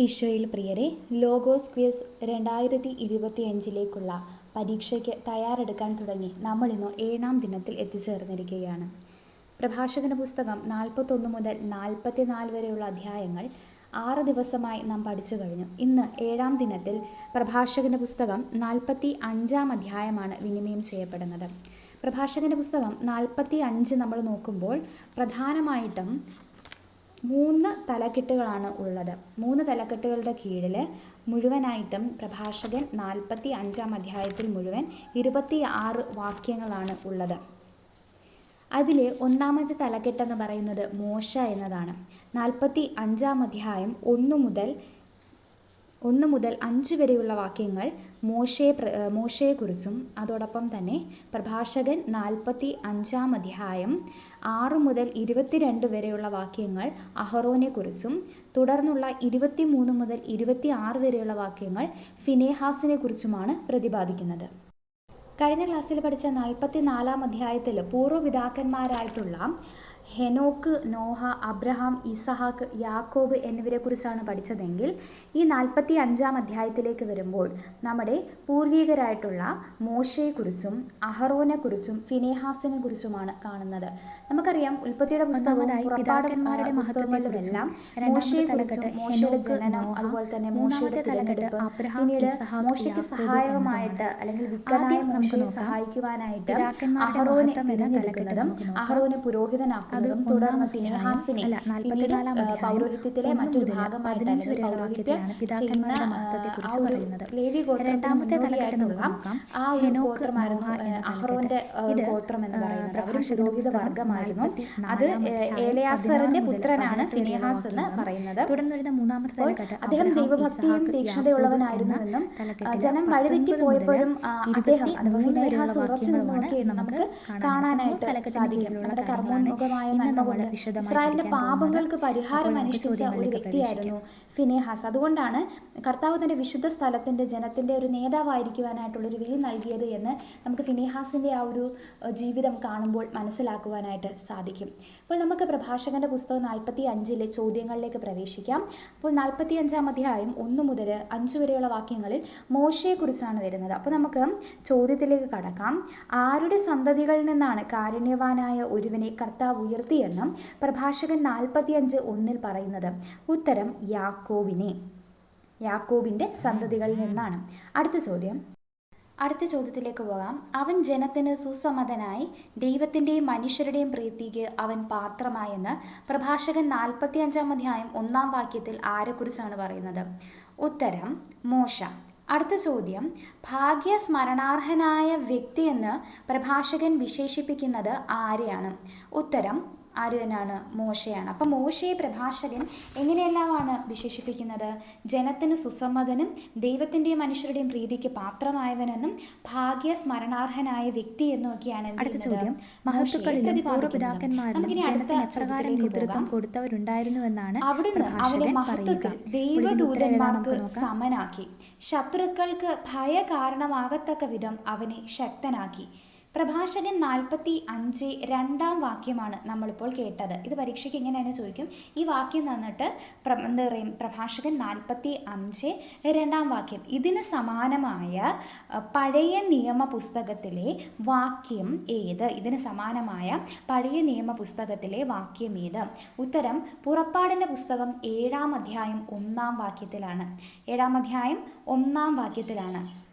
ഈശോയിൽ പ്രിയരെ logos quiz രണ്ടായിരത്തി ഇരുപത്തി അഞ്ചിലേക്കുള്ള പരീക്ഷയ്ക്ക് തയ്യാറെടുക്കാൻ തുടങ്ങി നമ്മൾ നമ്മളിന്ന് ഏഴാം ദിനത്തിൽ എത്തിച്ചേർന്നിരിക്കുകയാണ്. പ്രഭാഷകന പുസ്തകം നാൽപ്പത്തൊന്ന് മുതൽ നാൽപ്പത്തിനാല് വരെയുള്ള അധ്യായങ്ങൾ ആറ് ദിവസമായി നാം പഠിച്ചു കഴിഞ്ഞു. ഇന്ന് ഏഴാം ദിനത്തിൽ പ്രഭാഷകന പുസ്തകം നാൽപ്പത്തി അഞ്ചാം അധ്യായമാണ് വിനിമയം ചെയ്യപ്പെടുന്നത്. പ്രഭാഷകന്റെ പുസ്തകം നാൽപ്പത്തി അഞ്ച് നമ്മൾ നോക്കുമ്പോൾ പ്രധാനമായിട്ടും മൂന്ന് തലക്കെട്ടുകളാണ് ഉള്ളത്. മൂന്ന് തലക്കെട്ടുകളുടെ കീഴിൽ മുഴുവനായിട്ടും പ്രഭാഷകൻ നാൽപ്പത്തി അഞ്ചാം അധ്യായത്തിൽ മുഴുവൻ ഇരുപത്തി ആറ് വാക്യങ്ങളാണ് ഉള്ളത്. അതിൽ ഒന്നാമത്തെ തലക്കെട്ടെന്ന് പറയുന്നത് മോശ എന്നതാണ്. നാൽപ്പത്തി അഞ്ചാം അധ്യായം ഒന്നു മുതൽ ഒന്ന് മുതൽ അഞ്ച് വരെയുള്ള വാക്യങ്ങൾ മോശയെ മോശയെക്കുറിച്ചും അതോടൊപ്പം തന്നെ പ്രഭാഷകൻ നാൽപ്പത്തി അഞ്ചാം അധ്യായം ആറ് മുതൽ ഇരുപത്തിരണ്ട് വരെയുള്ള വാക്യങ്ങൾ അഹറോനെക്കുറിച്ചും തുടർന്നുള്ള ഇരുപത്തി മൂന്ന് മുതൽ ഇരുപത്തി ആറ് വരെയുള്ള വാക്യങ്ങൾ ഫിനേഹാസിനെ കുറിച്ചുമാണ് പ്രതിപാദിക്കുന്നത്. കഴിഞ്ഞ ക്ലാസ്സിൽ പഠിച്ച നാൽപ്പത്തി നാലാം അധ്യായത്തിൽ പൂർവപിതാക്കന്മാരായിട്ടുള്ള ഹെനോക്ക് നോഹ അബ്രഹാം ഇസഹാക്ക് യാക്കോബ് എന്നിവരെക്കുറിച്ചാണ് പഠിച്ചതെങ്കിൽ ഈ നാൽപ്പത്തി അഞ്ചാം അധ്യായത്തിലേക്ക് വരുമ്പോൾ നമ്മുടെ പൂർവികരായിട്ടുള്ള മോശയെക്കുറിച്ചും അഹറോനെക്കുറിച്ചും ഫിനേഹാസിനെ കുറിച്ചുമാണ് കാണുന്നത്. നമുക്കറിയാം ഉൽപ്പത്തിയുടെ പുറപ്പാടന്മാരുടെ പുസ്തകങ്ങളിലെല്ലാം മോശയെക്കുറിച്ചും മോശയുടെ ജനനം അതുപോലെ തന്നെ മോശയുടെ തിരഞ്ഞെടുപ്പ് പിന്നീട് മോശയ്ക്ക് സഹായകമായിട്ട് അല്ലെങ്കിൽ വിക്കനായ മോശയെ സഹായിക്കുവാനായിട്ട് അഹറോനെ തിരഞ്ഞെടുക്കുന്നതും അഹറോനെ പുരോഹിതനാക്കുന്നതും തുടർന്ന് ഫിനെഹാസിനെ പിന്നീട് പൗരോഹിത്യത്തിലെ മറ്റൊരു ഭാഗമായിട്ടാണ് പൗരോഹിത്യം ചെയ്യുന്ന ആ ഒരു ലേവി ഗോത്രണ്ടാമത്തെ തലക്കെട്ടുള്ള ആ ഒരു ഗോത്രമായിരുന്നു അഹ്റോന്റെ ഗോത്രം എന്ന് പറയുന്നത്. അവരും പുരോഹിത വർഗമായിരുന്നു. അത് ഏലയാസറിന്റെ പുത്രനാണ് ഫിനേഹാസ് എന്ന് പറയുന്നത്. തുടർന്ന് മൂന്നാമത്തെ തലക്കെട്ട് അദ്ദേഹം ദൈവഭക്തിയും തീക്ഷ്ണതയുള്ളവനായിരുന്നുവെന്നും ജനം വഴിതെറ്റി പോയപ്പോഴും അദ്ദേഹം അഥവാ ഫിനെഹാസ് ഉറച്ചു നിന്നു നമുക്ക് കാണാനായിട്ട് സാധിക്കും. നമ്മുടെ കർമ്മോന്മുഖമായ കൊണ്ട് ഇസ്രായേലിന്റെ പാപങ്ങൾക്ക് പരിഹാരം അനുഷ്ഠിച്ച ഒരു വ്യക്തിയായിരുന്നു ഫിനേഹാസ്. അതുകൊണ്ടാണ് കർത്താവ് തന്റെ വിശുദ്ധ സ്ഥലത്തിന്റെ ജനത്തിന്റെ ഒരു നേതാവായിരിക്കുവാനായിട്ടുള്ള ഒരു വിളി നൽകിയത് എന്ന് നമുക്ക് ഫിനേഹാസിന്റെ ആ ഒരു ജീവിതം കാണുമ്പോൾ മനസ്സിലാക്കുവാനായിട്ട് സാധിക്കും. അപ്പോൾ നമുക്ക് പ്രഭാഷകന്റെ പുസ്തകം നാൽപ്പത്തി അഞ്ചിലെ ചോദ്യങ്ങളിലേക്ക് പ്രവേശിക്കാം. അപ്പോൾ നാൽപ്പത്തി അഞ്ചാം അധ്യായം ഒന്ന് മുതൽ അഞ്ച് വരെയുള്ള വാക്യങ്ങളിൽ മോശയെക്കുറിച്ചാണ് വരുന്നത്. അപ്പോൾ നമുക്ക് ചോദ്യത്തിലേക്ക് കടക്കാം. ആരുടെ സന്തതികളിൽ നിന്നാണ് കാരുണ്യവാനായ ഒരുവനെ കർത്താവ് ഉയർത്തിയെന്നും പ്രഭാഷകൻ നാൽപ്പത്തിയഞ്ച് ഒന്നിൽ പറയുന്നത്. ഉത്തരം യാക്കോബിനെ. യാക്കോബിന്റെ സന്തതികളിൽ നിന്നാണ്. അടുത്ത ചോദ്യം. അടുത്ത ചോദ്യത്തിലേക്ക് പോകാം. അവൻ ജനത്തിന് സുസമ്മതനായി ദൈവത്തിന്റെയും മനുഷ്യരുടെയും പ്രീതിക്ക് അവൻ പാത്രമായെന്ന് പ്രഭാഷകൻ നാൽപ്പത്തി അഞ്ചാം അധ്യായം ഒന്നാം വാക്യത്തിൽ ആരെക്കുറിച്ചാണ് പറയുന്നത്? ഉത്തരം മോശ. അടുത്ത ചോദ്യം. ഭാഗ്യസ്മരണാർഹനായ വ്യക്തിയെന്ന് പ്രഭാഷകൻ വിശേഷിപ്പിക്കുന്നത് ആരെയാണ്? ഉത്തരം ആര് തന്നെയാണ്? മോശയാണ്. അപ്പം മോശയെ പ്രഭാഷകൻ എങ്ങനെയെല്ലാമാണ് വിശേഷിപ്പിക്കുന്നത്? ജനത്തിന് സുസമ്മതനും ദൈവത്തിന്റെയും മനുഷ്യരുടെയും പ്രീതിക്ക് പാത്രമായവനെന്നും ഭാഗ്യ സ്മരണാർഹനായ വ്യക്തി എന്നൊക്കെയാണ് ഒക്കെയാണ് അടുത്ത? ചോദ്യം. മഹത്തുക്കളിലും. പൂർവപിതാക്കന്മാരിലും ജനത്തിന് എപ്രകാരം നേതൃത്വം കൊടുത്തവരുണ്ടായിരുന്നുവെന്നാണ് അവിടുന്ന് അവരെ മഹത്വത്തിൽ ദൈവദൂതന്മാർക്ക് സമനാക്കി. ശത്രുക്കൾക്ക് ഭയ കാരണമാകത്തക്ക വിധം അവനെ ശക്തനാക്കി. പ്രഭാഷകൻ നാൽപ്പത്തി അഞ്ച് രണ്ടാം വാക്യമാണ് നമ്മളിപ്പോൾ കേട്ടത്. ഇത് പരീക്ഷയ്ക്ക് എങ്ങനെയാണ് ചോദിക്കും. ഈ വാക്യം തന്നിട്ട് എന്താ പറയും പ്രഭാഷകൻ നാൽപ്പത്തി അഞ്ച് രണ്ടാം വാക്യം. ഇതിന് സമാനമായ പഴയ നിയമ പുസ്തകത്തിലെ വാക്യം ഏത്? ഇതിന് സമാനമായ പഴയ നിയമ പുസ്തകത്തിലെ വാക്യം ഏത്? ഉത്തരം പുറപ്പാടിന്റെ പുസ്തകം ഏഴാം അധ്യായം ഒന്നാം വാക്യത്തിലാണ്. ഏഴാം അധ്യായം ഒന്നാം വാക്യത്തിലാണ്.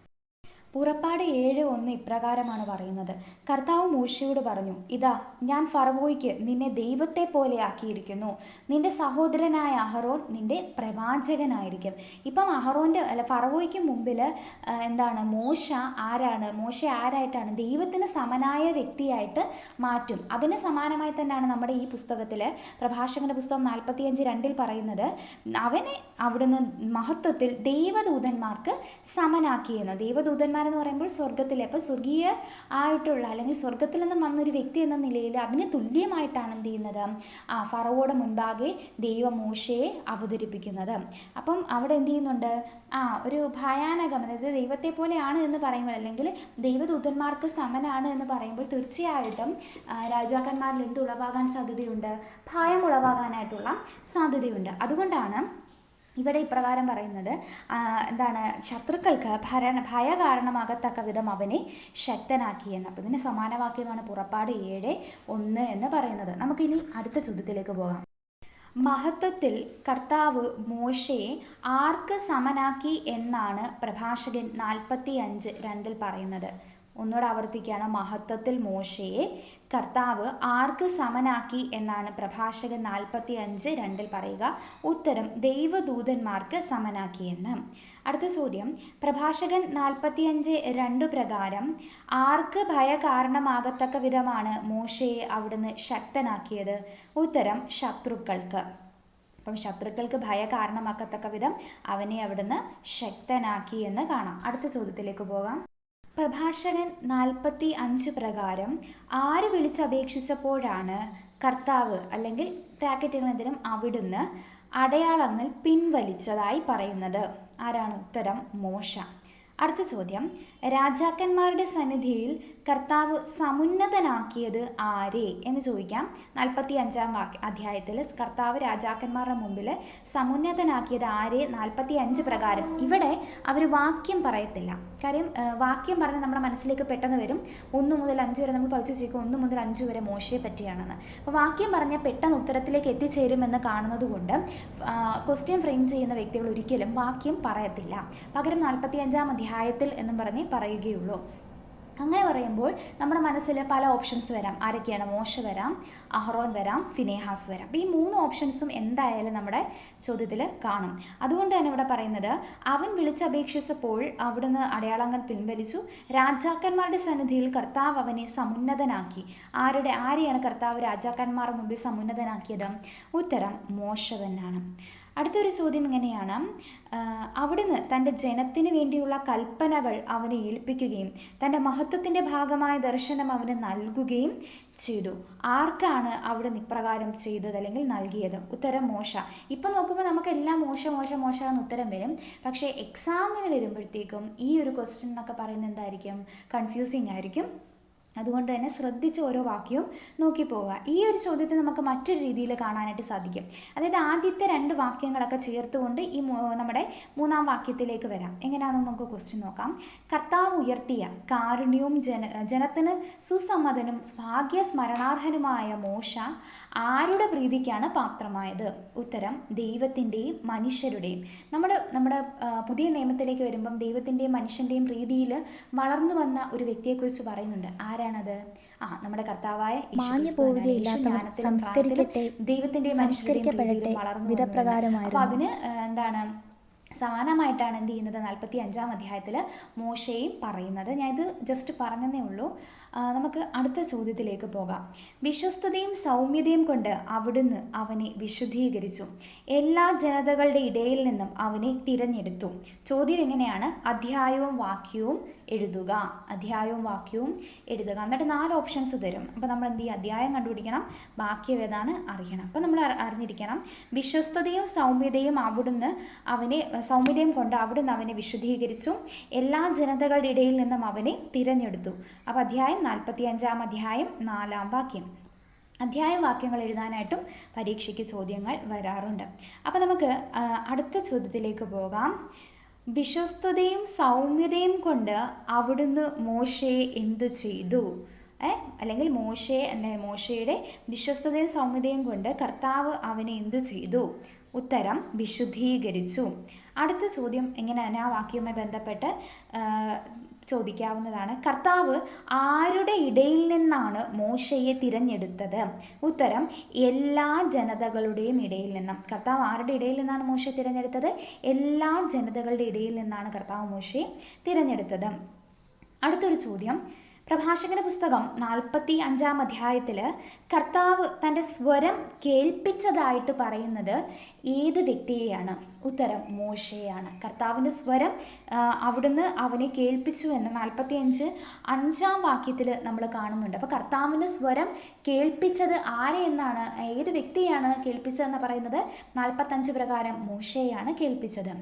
പുറപ്പാട് ഏഴ് ഒന്ന് ഇപ്രകാരമാണ് പറയുന്നത്. കർത്താവ് മൂശയോട് പറഞ്ഞു ഇതാ ഞാൻ ഫറവോയ്ക്ക് നിന്നെ ദൈവത്തെ പോലെ ആക്കിയിരിക്കുന്നു. നിന്റെ സഹോദരനായ അഹറോൻ നിന്റെ പ്രവാചകനായിരിക്കും. ഇപ്പം അഹറോന്റെ അല്ല ഫറവോയ്ക്ക് മുമ്പിൽ എന്താണ് മോശ ആരാണ്? മോശ ആരായിട്ടാണ്? ദൈവത്തിന് സമനായ വ്യക്തിയായിട്ട് മാറ്റും. അതിന് സമാനമായി തന്നെയാണ് നമ്മുടെ ഈ പുസ്തകത്തിൽ പ്രഭാഷകന്റെ പുസ്തകം നാൽപ്പത്തിയഞ്ച് രണ്ടിൽ പറയുന്നത് അവനെ അവിടുന്ന് മഹത്വത്തിൽ ദൈവദൂതന്മാർക്ക് സമനാക്കിയെന്ന്. ദൈവദൂതന്മാർ എന്ന് പറയുമ്പോൾ സ്വർഗത്തിലെ അപ്പോൾ സ്വർഗീയ ആയിട്ടുള്ള അല്ലെങ്കിൽ സ്വർഗത്തിൽ നിന്നും വന്നൊരു വ്യക്തി എന്ന നിലയിൽ അതിന് തുല്യമായിട്ടാണ് എന്ത് ചെയ്യുന്നത്? ആ ഫറവോടെ മുൻപാകെ ദൈവമോശയെ അവതരിപ്പിക്കുന്നത്. അപ്പം അവിടെ എന്ത് ചെയ്യുന്നുണ്ട്? ആ ഒരു ഭയാനകം അതായത് ദൈവത്തെ പോലെയാണ് എന്ന് പറയുമ്പോൾ അല്ലെങ്കിൽ ദൈവദൂതന്മാർക്ക് സമനാണ് എന്ന് പറയുമ്പോൾ തീർച്ചയായിട്ടും രാജാക്കന്മാരിൽ എന്ത് ഉളവാകാൻ സാധ്യതയുണ്ട്? ഭയം ഉളവാകാനായിട്ടുള്ള സാധ്യതയുണ്ട്. അതുകൊണ്ടാണ് ഇവിടെ ഇപ്രകാരം പറയുന്നത് എന്താണ് ശത്രുക്കൾക്ക് ഭരണ ഭയ കാരണമാകത്തക്ക വിധം അവനെ ശക്തനാക്കിയെന്ന് അപ്പം ഇതിന് സമാനവാക്യമാണ് പുറപ്പാട് ഏഴ് ഒന്ന് എന്ന് പറയുന്നത്. നമുക്കിനി അടുത്ത ചോദ്യത്തിലേക്ക് പോകാം. മഹത്വത്തിൽ കർത്താവ് മോശയെ ആർക്ക് സമനാക്കി എന്നാണ് പ്രഭാഷകൻ നാൽപ്പത്തി അഞ്ച് രണ്ടിൽ പറയുന്നത്. ഒന്നുകൂടെ ആവർത്തിക്കുകയാണ്. മഹത്വത്തിൽ മോശയെ കർത്താവ് ആർക്ക് സമനാക്കി എന്നാണ് പ്രഭാഷകൻ നാൽപ്പത്തി അഞ്ച് രണ്ടിൽ പറയുക. ഉത്തരം ദൈവദൂതന്മാർക്ക് സമനാക്കിയെന്ന്. അടുത്ത ചോദ്യം പ്രഭാഷകൻ നാൽപ്പത്തിയഞ്ച് രണ്ടു പ്രകാരം ആർക്ക് ഭയ കാരണമാകത്തക്ക വിധമാണ് മോശയെ അവിടുന്ന് ശക്തനാക്കിയത്? ഉത്തരം ശത്രുക്കൾക്ക്. അപ്പം ശത്രുക്കൾക്ക് ഭയ കാരണമാക്കത്തക്ക വിധം അവനെ അവിടുന്ന് ശക്തനാക്കി എന്ന് കാണാം. അടുത്ത ചോദ്യത്തിലേക്ക് പോകാം. പ്രഭാഷകൻ നാൽപ്പത്തി അഞ്ച് പ്രകാരം ആര് വിളിച്ചപേക്ഷിച്ചപ്പോഴാണ് കർത്താവ് അല്ലെങ്കിൽ ബ്രാക്കറ്റുകളെന്തിനും അവിടുന്ന് അടയാളങ്ങൾ പിൻവലിച്ചതായി പറയുന്നത്? ആരാണ് ഉത്തരം? മോശ. അടുത്ത ചോദ്യം. രാജാക്കന്മാരുടെ സന്നിധിയിൽ കർത്താവ് സമുന്നതനാക്കിയത് ആരെ? എന്ന് ചോദിക്കാം. നാൽപ്പത്തി അഞ്ചാം വാക്യ അധ്യായത്തിൽ കർത്താവ് രാജാക്കന്മാരുടെ മുമ്പിൽ സമുന്നതനാക്കിയത് ആരെ? നാൽപ്പത്തി അഞ്ച് പ്രകാരം. ഇവിടെ അവർ വാക്യം പറയത്തില്ല. കാര്യം വാക്യം പറഞ്ഞ് നമ്മുടെ മനസ്സിലേക്ക് പെട്ടെന്ന് വരും. ഒന്ന് മുതൽ അഞ്ച് വരെ നമ്മൾ പഠിച്ചു വെച്ചേക്കും. ഒന്ന് മുതൽ അഞ്ച് വരെ മോശയെ പറ്റിയാണെന്ന്. അപ്പോൾ വാക്യം പറഞ്ഞാൽ പെട്ടെന്ന് ഉത്തരത്തിലേക്ക് എത്തിച്ചേരുമെന്ന് കാണുന്നത് കൊണ്ട് ക്വസ്റ്റ്യൻ ഫ്രെയിം ചെയ്യുന്ന വ്യക്തികൾ ഒരിക്കലും വാക്യം പറയത്തില്ല. പകരം നാൽപ്പത്തി അഞ്ചാം അധ്യായത്തിൽ എന്നും പറഞ്ഞ് പറയുകയുള്ളൂ. അങ്ങനെ പറയുമ്പോൾ നമ്മുടെ മനസ്സിൽ പല ഓപ്ഷൻസ് വരാം. ആരൊക്കെയാണ്? മോശ വരാം അഹ്റോൻ വരാം ഫിനേഹാസ് വരാം. അപ്പോൾ ഈ മൂന്ന് ഓപ്ഷൻസും എന്തായാലും നമ്മുടെ ചോദ്യത്തിൽ കാണും. അതുകൊണ്ട് തന്നെ ഇവിടെ പറയുന്നത് അവൻ വിളിച്ചപേക്ഷിച്ചപ്പോൾ അവിടുന്ന് അടയാളങ്ങൾ പിൻവലിച്ചു. രാജാക്കന്മാരുടെ സന്നിധിയിൽ കർത്താവ് അവനെ സമുന്നതനാക്കി. ആരുടെ? ആരെയാണ് കർത്താവ് രാജാക്കന്മാർ മുമ്പിൽ സമുന്നതനാക്കിയത്? ഉത്തരം മോശവനാണ്. അടുത്തൊരു ചോദ്യം ഇങ്ങനെയാണ്. അവിടുന്ന് തന്റെ ജനത്തിന് വേണ്ടിയുള്ള കൽപ്പനകൾ അവനെ ഏൽപ്പിക്കുകയും തന്റെ മഹത്വത്തിന്റെ ഭാഗമായ ദർശനം അവന് നൽകുകയും ചെയ്തു. ആർക്കാണ് അവിടുന്ന് ഇപ്രകാരം ചെയ്തത് അല്ലെങ്കിൽ നൽകിയത്? ഉത്തരം മോശ. ഇപ്പം നോക്കുമ്പോൾ നമുക്കെല്ലാം മോശ മോശ മോശ എന്ന് ഉത്തരം വരും. പക്ഷേ എക്സാമിന് വരുമ്പോഴത്തേക്കും ഈ ഒരു ക്വസ്റ്റ്യൻ എന്നൊക്കെ പറയുന്നത് എന്തായിരിക്കും? കൺഫ്യൂസിങ് ആയിരിക്കും. അതുകൊണ്ട് തന്നെ ശ്രദ്ധിച്ച് ഓരോ വാക്യവും നോക്കി പോവുക. ഈ ഒരു ചോദ്യത്തെ നമുക്ക് മറ്റൊരു രീതിയിൽ കാണാനായിട്ട് സാധിക്കും. അതായത് ആദ്യത്തെ രണ്ട് വാക്യങ്ങളൊക്കെ ചേർത്തുകൊണ്ട് ഈ നമ്മുടെ മൂന്നാം വാക്യത്തിലേക്ക് വരാം. എങ്ങനെയാണെന്ന് നമുക്ക് ക്വസ്റ്റ്യൻ നോക്കാം. കർത്താവ് ഉയർത്തിയ കാരുണ്യവും ജന ജനത്തിന് സുസമ്മതനും ഭാഗ്യസ്മരണാർഹനുമായ മോശ ആരുടെ പ്രീതിക്കാണ് പാത്രമായത്? ഉത്തരം ദൈവത്തിന്റെയും മനുഷ്യരുടെയും. നമ്മൾ നമ്മുടെ പുതിയ നിയമത്തിലേക്ക് വരുമ്പം ദൈവത്തിന്റെയും മനുഷ്യന്റെയും പ്രീതിയിൽ വളർന്നു വന്ന ഒരു വ്യക്തിയെക്കുറിച്ച് പറയുന്നുണ്ട്. ആരാണത്? ആ നമ്മുടെ കർത്താവായ ദൈവത്തിന്റെയും മനുഷ്യരുടെയും വളർന്നു. അതിന് എന്താണ് സമാനമായിട്ടാണ് എന്ത് ചെയ്യുന്നത്? നാൽപ്പത്തി അഞ്ചാം അധ്യായത്തിൽ മോശയും പറയുന്നത്. ഞാൻ ഇത് ജസ്റ്റ് പറഞ്ഞതേ ഉള്ളൂ. നമുക്ക് അടുത്ത ചോദ്യത്തിലേക്ക് പോകാം. വിശ്വസ്തതയും സൗമ്യതയും കൊണ്ട് അവിടുന്ന് അവനെ വിശുദ്ധീകരിച്ചു. എല്ലാ ജനതകളുടെ ഇടയിൽ നിന്നും അവനെ തിരഞ്ഞെടുത്തു. ചോദ്യം എങ്ങനെയാണ്? അധ്യായവും വാക്യവും എഴുതുക. അധ്യായവും വാക്യവും എഴുതുക. എന്നിട്ട് നാല് ഓപ്ഷൻസ് തരും. അപ്പോൾ നമ്മൾ എന്ത് ചെയ്യുക? അധ്യായം കണ്ടുപിടിക്കണം. വാക്യം ഏതാണ്? അറിയണം. അപ്പോൾ നമ്മൾ അറിഞ്ഞിരിക്കണം. വിശ്വസ്തതയും സൗമ്യതയും അവിടുന്ന് അവനെ സൗമ്യതയും കൊണ്ട് അവിടുന്ന് അവനെ വിശദീകരിച്ചു എല്ലാ ജനതകളുടെ ഇടയിൽ നിന്നും അവനെ തിരഞ്ഞെടുത്തു. അപ്പോൾ അധ്യായം നാൽപ്പത്തി അഞ്ചാം അധ്യായം നാലാം വാക്യം. അധ്യായം വാക്യങ്ങൾ എഴുതാനായിട്ടും പരീക്ഷയ്ക്ക് ചോദ്യങ്ങൾ വരാറുണ്ട്. അപ്പോൾ നമുക്ക് അടുത്ത ചോദ്യത്തിലേക്ക് പോകാം. വിശ്വസ്തതയും സൗമ്യതയും കൊണ്ട് അവിടുന്ന് മോശയെ എന്തു ചെയ്തു? അല്ലെങ്കിൽ മോശയെ അല്ലെങ്കിൽ മോശയുടെ വിശ്വസ്തതയും സൗമ്യതയും കൊണ്ട് കർത്താവ് അവനെ എന്തു ചെയ്തു? ഉത്തരം വിശുദ്ധീകരിച്ചു. അടുത്ത ചോദ്യം എങ്ങനെയാണ് ആ വാക്യവുമായി ബന്ധപ്പെട്ട് ചോദിക്കാവുന്നതാണ്. കർത്താവ് ആരുടെ ഇടയിൽ നിന്നാണ് മോശയെ തിരഞ്ഞെടുത്തത്? ഉത്തരം എല്ലാ ജനതകളുടെയും ഇടയിൽ നിന്നും. കർത്താവ് ആരുടെ ഇടയിൽ നിന്നാണ് മോശയെ തിരഞ്ഞെടുത്തത്? എല്ലാ ജനതകളുടെ ഇടയിൽ നിന്നാണ് കർത്താവ് മോശയെ തിരഞ്ഞെടുത്തത്. അടുത്തൊരു ചോദ്യം. പ്രഭാഷകന്റെ പുസ്തകം നാൽപ്പത്തി അഞ്ചാം അധ്യായത്തിൽ കർത്താവ് തന്റെ സ്വരം കേൾപ്പിച്ചതായിട്ട് പറയുന്നത് ഏത് വ്യക്തിയെയാണ്? ഉത്തരം മോശയാണ്. കർത്താവിന്റെ സ്വരം അവിടുന്ന് അവനെ കേൾപ്പിച്ചു എന്ന് നാൽപ്പത്തി അഞ്ച് അഞ്ചാം വാക്യത്തിൽ നമ്മൾ കാണുന്നുണ്ട്. അപ്പോൾ കർത്താവിന്റെ സ്വരം കേൾപ്പിച്ചത് ആരെ എന്നാണ്? ഏത് വ്യക്തിയാണ് കേൾപ്പിച്ചതെന്ന് പറയുന്നത്? നാൽപ്പത്തഞ്ച് പ്രകാരം മോശയാണ് കേൾപ്പിച്ചത്.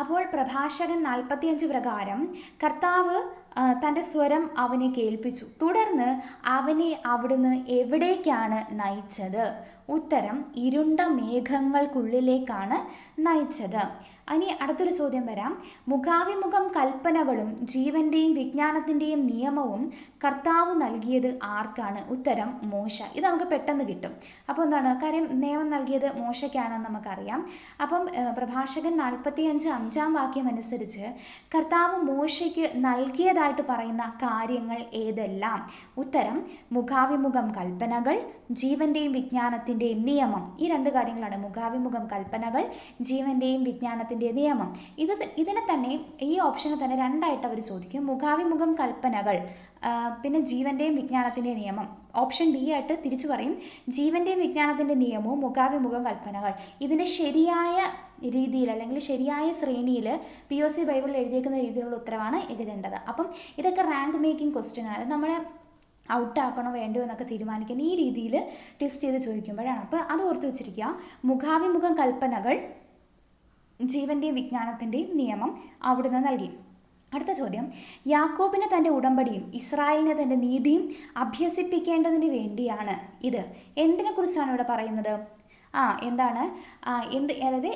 അപ്പോൾ പ്രഭാഷകൻ നാൽപ്പത്തിയഞ്ച് പ്രകാരം കർത്താവ് തന്റെ സ്വരം അവനെ കേൾപ്പിച്ചു. തുടർന്ന് അവനെ അവിടുന്ന് എവിടേക്കാണ് നയിച്ചത്? ഉത്തരം ഇരുണ്ട മേഘങ്ങൾക്കുള്ളിലേക്കാണ് നയിച്ചത്. ഇനി അടുത്തൊരു ചോദ്യം വരാം. മുഖാവിമുഖം കൽപ്പനകളും ജീവന്റെയും വിജ്ഞാനത്തിന്റെയും നിയമവും കർത്താവ് നൽകിയത് ആർക്കാണ്? ഉത്തരം മോശ. ഇത് നമുക്ക് പെട്ടെന്ന് കിട്ടും. അപ്പോൾ എന്താണ്? കാര്യം നിയമം നൽകിയത് മോശയ്ക്കാണെന്ന് നമുക്കറിയാം. അപ്പം പ്രഭാഷകൻ നാൽപ്പത്തി അഞ്ച് അഞ്ചാം വാക്യം അനുസരിച്ച് കർത്താവ് മോശയ്ക്ക് നൽകിയതായിട്ട് പറയുന്ന കാര്യങ്ങൾ ഏതെല്ലാം? ഉത്തരം മുഖാവിമുഖം കൽപ്പനകൾ ജീവന്റെയും വിജ്ഞാനത്തിന്റെയും നിയമം. ഈ രണ്ട് കാര്യങ്ങളാണ്. മുഖാവിമുഖം കൽപ്പനകൾ ജീവന്റെയും വിജ്ഞാനത്തിന്റെ നിയമം. ഇത് ഇതിനെ തന്നെ ഈ ഓപ്ഷനെ തന്നെ രണ്ടായിട്ട് അവർ ചോദിക്കും. മുഖാവിമുഖം കൽപ്പനകൾ പിന്നെ ജീവന്റെയും വിജ്ഞാനത്തിന്റെയും നിയമം. ഓപ്ഷൻ ബി ആയിട്ട് തിരിച്ചു പറയും. ജീവന്റെയും വിജ്ഞാനത്തിന്റെ നിയമവും മുഖാവിമുഖം കൽപ്പനകൾ. ഇതിന്റെ ശരിയായ രീതിയിൽ അല്ലെങ്കിൽ ശരിയായ ശ്രേണിയിൽ പി ഒ സി ബൈബിളിൽ എഴുതിയേക്കുന്ന രീതിയിലുള്ള ഉത്തരവാണ് എഴുതേണ്ടത്. അപ്പം ഇതൊക്കെ റാങ്ക് മേക്കിംഗ് ക്വസ്റ്റ്യൻ ആണ്. നമ്മളെ ഔട്ടാക്കണോ വേണ്ടോ എന്നൊക്കെ തീരുമാനിക്കുന്ന ഈ രീതിയിൽ ടെസ്റ്റ് ചെയ്ത് ചോദിക്കുമ്പോഴാണ്. അപ്പോൾ അത് ഓർത്ത് വെച്ചിരിക്കുക. മുഖാഭിമുഖം കൽപ്പനകൾ ജീവന്റെയും വിജ്ഞാനത്തിന്റെയും നിയമം അവിടുന്ന് നൽകി. അടുത്ത ചോദ്യം. യാക്കോബിന് തന്റെ ഉടമ്പടിയും ഇസ്രായേലിന് തന്റെ നീതിയും അഭ്യസിപ്പിക്കേണ്ടതിന് വേണ്ടിയാണ് ഇത്. എന്തിനെക്കുറിച്ചാണ് ഇവിടെ പറയുന്നത്? ആ എന്താണ്? എന്ത് അതായത്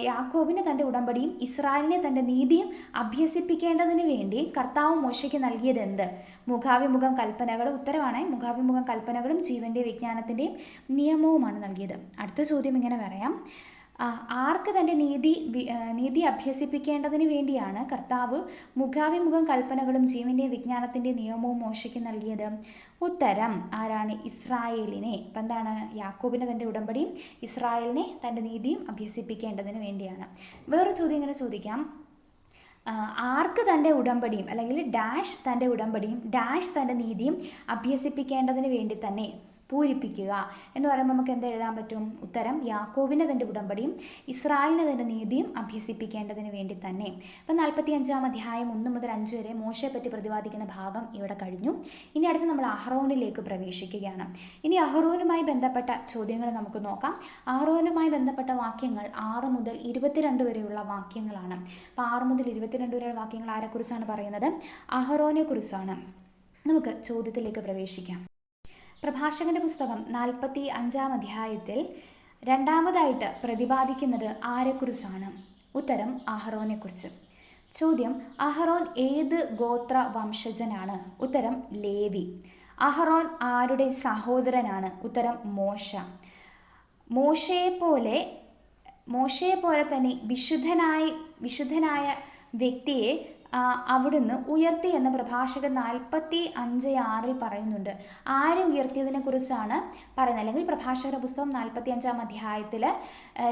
യാക്കോബിന് തന്റെ ഉടമ്പടിയും ഇസ്രായേലിനെ തന്റെ നീതിയും അഭ്യസിപ്പിക്കേണ്ടതിന് വേണ്ടി കർത്താവ് മോശയ്ക്ക് നൽകിയത് എന്ത്? മുഖാഭിമുഖം കൽപ്പനകൾ ഉത്തരവാണ്. മുഖാഭിമുഖം കൽപ്പനകളും ജീവന്റെ വിജ്ഞാനത്തിന്റെയും നിയമവുമാണ് നൽകിയത്. അടുത്ത ചോദ്യം ഇങ്ങനെ പറയാം. ആർക്ക് തന്റെ നീതി നീതി അഭ്യസിപ്പിക്കേണ്ടതിന് വേണ്ടിയാണ് കർത്താവ് മുഖാഭിമുഖം കൽപ്പനകളും ജീവന്റെ വിജ്ഞാനത്തിന്റെ നിയമവും മോശയ്ക്ക് നൽകിയത്? ഉത്തരം ആരാണ് ഇസ്രായേലിനെ ഇപ്പം എന്താണ് യാക്കോബിനെ തന്റെ ഉടമ്പടിയും ഇസ്രായേലിനെ തന്റെ നീതിയും അഭ്യസിപ്പിക്കേണ്ടതിന് വേണ്ടിയാണ്. വേറൊരു ചോദ്യം ഇങ്ങനെ ചോദിക്കാം. ആർക്ക് തന്റെ ഉടമ്പടിയും അല്ലെങ്കിൽ ഡാഷ് തന്റെ ഉടമ്പടിയും ഡാഷ് തന്റെ നീതിയും അഭ്യസിപ്പിക്കേണ്ടതിന് വേണ്ടി തന്നെ പൂരിപ്പിക്കുക. എന്ന് പറയുമ്പോൾ നമുക്ക് എന്ത് എഴുതാൻ പറ്റും? ഉത്തരം യാക്കോബിന് തന്റെ ഉടമ്പടിയും ഇസ്രായേലിന് തന്റെ നീതിയും അഭ്യസിപ്പിക്കേണ്ടതിന് വേണ്ടി തന്നെ. അപ്പം നാൽപ്പത്തി അഞ്ചാം അധ്യായം ഒന്ന് മുതൽ അഞ്ച് വരെ മോശയെ പറ്റി പ്രതിപാദിക്കുന്ന ഭാഗം ഇവിടെ കഴിഞ്ഞു. ഇനി അടുത്ത് നമ്മൾ അഹ്റോനിലേക്ക് പ്രവേശിക്കുകയാണ്. ഇനി അഹ്റോനുമായി ബന്ധപ്പെട്ട ചോദ്യങ്ങൾ നമുക്ക് നോക്കാം. അഹ്റോനുമായി ബന്ധപ്പെട്ട വാക്യങ്ങൾ ആറ് മുതൽ ഇരുപത്തിരണ്ട് വരെയുള്ള വാക്യങ്ങളാണ്. അപ്പോൾ ആറ് മുതൽ ഇരുപത്തിരണ്ട് വരെയുള്ള വാക്യങ്ങൾ ആരെക്കുറിച്ചാണ് പറയുന്നത്? അഹ്റോനെ കുറിച്ചാണ് നമുക്ക് ചോദ്യത്തിലേക്ക് പ്രവേശിക്കാം. പ്രഭാഷകന്റെ പുസ്തകം നാൽപ്പത്തി അഞ്ചാം അധ്യായത്തിൽ രണ്ടാമതായിട്ട് പ്രതിപാദിക്കുന്നത് ആരെക്കുറിച്ചാണ്? ഉത്തരം അഹറോനെക്കുറിച്ച് ചോദ്യം അഹറോൻ ഏത് ഗോത്ര വംശജനാണ് ഉത്തരം ലേവി. അഹറോൻ ആരുടെ സഹോദരനാണ്? ഉത്തരം മോശ. മോശയെപ്പോലെ മോശയെപ്പോലെ തന്നെ വിശുദ്ധനായി വിശുദ്ധനായ വ്യക്തിയെ അവിടുന്ന് ഉയർത്തി എന്ന പ്രഭാഷകൻ നാൽപ്പത്തി അഞ്ച് ആറിൽ പറയുന്നുണ്ട്. ആരെ ഉയർത്തിയതിനെ കുറിച്ചാണ് പറയുന്നത്. അല്ലെങ്കിൽ പ്രഭാഷകരുടെ പുസ്തകം നാൽപ്പത്തി അഞ്ചാം അധ്യായത്തിൽ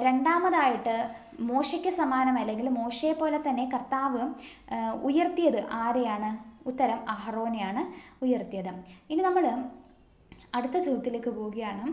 രണ്ടാമതായിട്ട് മോശയ്ക്ക് സമാനം അല്ലെങ്കിൽ മോശയെ പോലെ തന്നെ കർത്താവ് ഉയർത്തിയത് ആരെയാണ്? ഉത്തരം അഹ്റോനെയാണ് ഉയർത്തിയത്. ഇനി നമ്മൾ അടുത്ത ചോദ്യത്തിലേക്ക് പോവുകയാണ്.